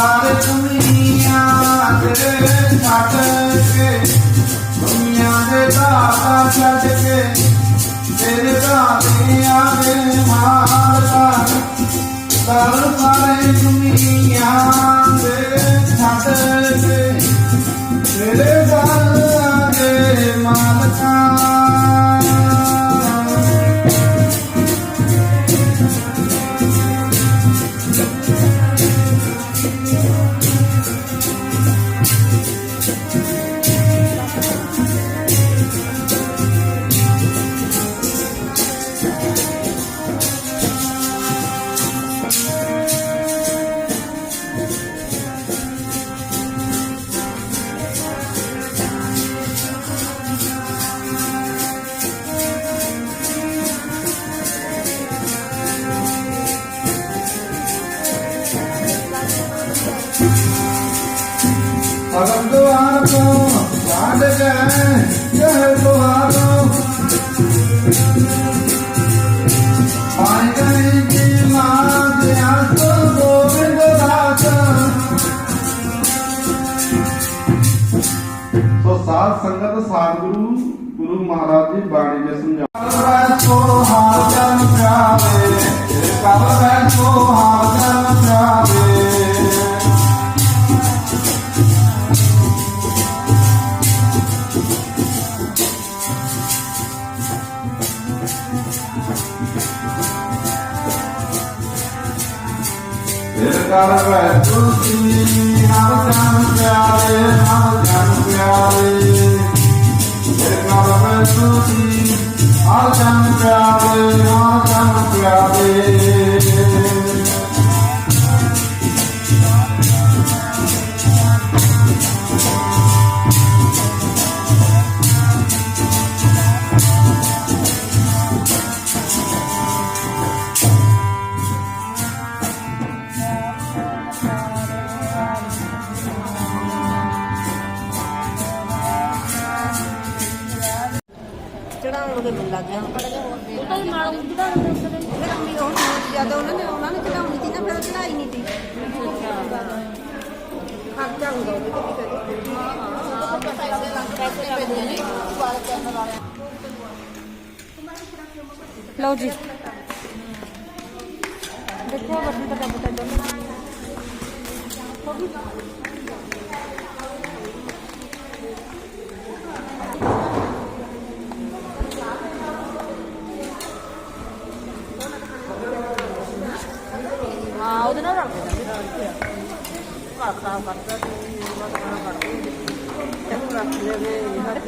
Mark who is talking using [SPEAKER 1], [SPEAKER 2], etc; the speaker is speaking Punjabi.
[SPEAKER 1] ਮਾਰ ਦੁਨੀਆ ਤੇਰੇ ਛੱਡ ਕੇ ਦੁਨੀਆ ਦੇ ਦਾਤਾ ਛੱਡ ਕੇ ਤੇਰੇ ਦਾਤੇ ਆਵੇ ਮਾਰਦਾ ਕਰ ਮਾਰੇ ਦੁਨੀਆ ਤੇਰੇ ਛੱਡ ਕੇ ਤੇਰੇ ਦਾਤਾ ਦੇ ਮਾਲਕਾ ਅਗਮ ਦੁਆਰ ਤੋਂ ਛੱਡ ਗਏ ਇਹ ਦੁਆਰੋਂ। ਆਈ ਗਏ ਜੀ ਮਾਂ ਦੇ ਹੱਥ ਗੋਬਿੰਦ ਦਾਸ
[SPEAKER 2] ਸੋ ਸਾਧ ਸੰਗਤ ਸਤਿਗੁਰੂ ਗੁਰੂ ਮਹਾਰਾਜ ਜੀ ਬਾਣੀ ਦੇ
[SPEAKER 1] ਫਿਰ ਕਰ ਵੈ ਤੁਲਸੀ ਹਰ ਜਨ ਪਿਆਰੇ ਹਰ ਜਨ ਪਿਆਰੇ ਫਿਰ ਕਰ ਵੈ
[SPEAKER 3] ਚੜਾਉਣ ਦੇ ਮਿਲ ਲੱਗ ਗਿਆ। ਹੁਣ ਜਿਹਾ ਹੋਰ ਦੇ ਉਹਦਾ ਨਾਲ ਉਹਦਾ ਫਿਰ ਅੰਮੀ ਉਹ ਜ਼ਿਆਦਾ ਉਹਨਾਂ ਨੇ ਉਹਨਾਂ ਨੇ ਚੜਾਉਣੀ ਸੀ ਨਾ ਫਿਰ ਉਹ ਚੜਾਈ ਨਹੀਂ ਸੀ। ਖਰਚਾ ਹੁੰਦਾ ਉਹਦੇ ਤੇ ਵੀ ਕਦੇ ਹਾਂ ਹਾਂ ਪੈਸੇ ਲੱਗ ਪੈਸੇ ਪੈਂਦੇ ਨੇ ਵਾਲ ਚੈਨਲ ਵਾਲਿਆਂ ਲਓ ਜੀ। ਦੇਖੋ ਵੱਡੀ ਤਾਂ ਡੱਬ ਤਾਂ ਜੰਮ ਉਹਦੇ ਨਾਲ ਰਲ ਗਿਆ ਘਰ ਖਰਾਬ ਕਰਦਾ ਤੇ ਉਹਨਾਂ ਦਾ ਖਾਣਾ ਕੱਢਦੇ ਰੱਖ ਲੈਵੇ